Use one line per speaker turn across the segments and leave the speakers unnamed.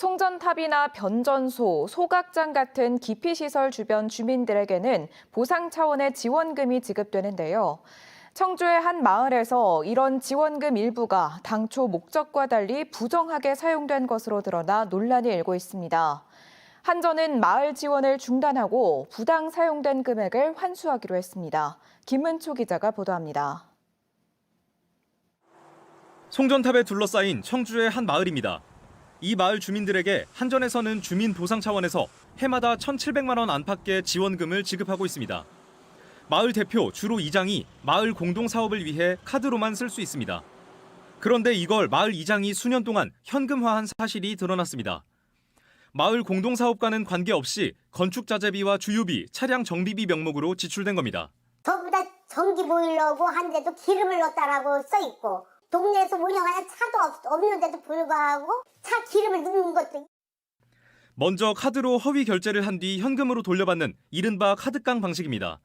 송전탑이나 변전소, 소각장 같은 기피시설 주변 주민들에게는 보상 차원의 지원금이 지급되는데요. 청주의 한 마을에서 이런 지원금 일부가 당초 목적과 달리 부정하게 사용된 것으로 드러나 논란이 일고 있습니다. 한전은 마을 지원을 중단하고 부당 사용된 금액을 환수하기로 했습니다. 김은초 기자가 보도합니다.
송전탑에 둘러싸인 청주의 한 마을입니다. 이 마을 주민들에게 한전에서는 주민 보상 차원에서 해마다 1,700만 원 안팎의 지원금을 지급하고 있습니다. 마을 대표 주로 이장이 마을 공동 사업을 위해 카드로만 쓸 수 있습니다. 그런데 이걸 마을 이장이 수년 동안 현금화한 사실이 드러났습니다. 마을 공동 사업과는 관계없이 건축 자재비와 주유비, 차량 정비비 명목으로 지출된 겁니다.
저보다 전기 보일러고 한데도 기름을 넣었다라고 써 있고 동네에서 운영하는 차도 없, 없는데도 불구하고 차 기름을 넣는 것도
먼저 카드로 허위 결제를 한 뒤 현금으로 돌려받는 이른바 카드깡 방식입니다.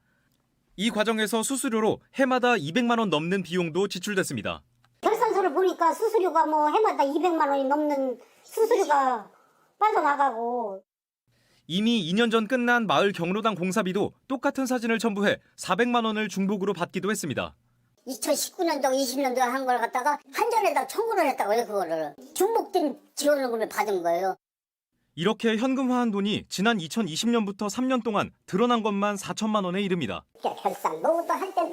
이 과정에서 수수료로 해마다 200만 원 넘는 비용도 지출됐습니다.
결산서를 보니까 수수료가 뭐 해마다 200만 원이 넘는 수수료가 빠져나가고
이미 2년 전 끝난 마을 경로당 공사비도 똑같은 사진을 첨부해 400만 원을 중복으로 받기도 했습니다.
2019년도 20년도에 한걸 갖다가 한전에다 청구를 했다고요 그거를. 중복된 지원금을 받은 거예요.
이렇게 현금화한 돈이 지난 2020년부터 3년 동안 드러난 것만 4천만 원에 이릅니다.
결산. 노후도 할 때도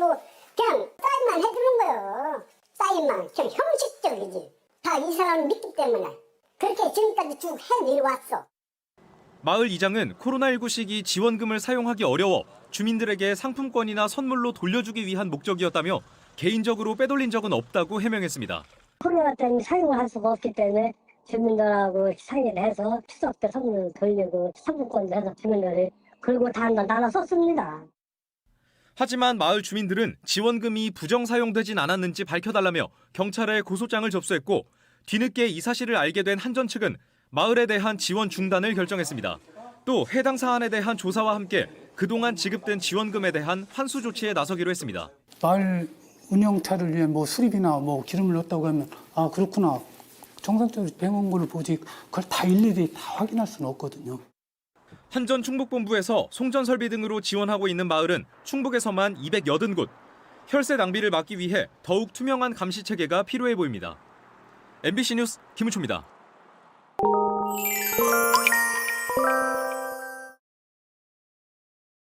그냥 사인만 해주는 거예요. 사인만. 그냥 형식적이지. 다 이 사람을 믿기 때문에. 그렇게 지금까지 쭉 해내려왔어
마을 이장은 코로나19 시기 지원금을 사용하기 어려워 주민들에게 상품권이나 선물로 돌려주기 위한 목적이었다며 개인적으로 빼돌린 적은 없다고 해명했습니다.
코로나 때문에 사용을 할 수가 없기 때문에 주민들하고 상의를 해서 추석 때 선물 돌리고 상품권도 해서 주민들이 그리고 다 나눠 썼습니다.
하지만 마을 주민들은 지원금이 부정 사용되진 않았는지 밝혀달라며 경찰에 고소장을 접수했고 뒤늦게 이 사실을 알게 된 한전 측은 마을에 대한 지원 중단을 결정했습니다. 또 해당 사안에 대한 조사와 함께 그동안 지급된 지원금에 대한 환수 조치에 나서기로 했습니다.
마을 운영차를 위해 뭐 수리비나 뭐 기름을 넣었다고 하면 아 그렇구나 정상적으로 배운 걸 보지 그걸 다 일일이 다 확인할 수는 없거든요.
한전 충북본부에서 송전 설비 등으로 지원하고 있는 마을은 충북에서만 280곳. 혈세 낭비를 막기 위해 더욱 투명한 감시 체계가 필요해 보입니다. MBC 뉴스 김우초입니다.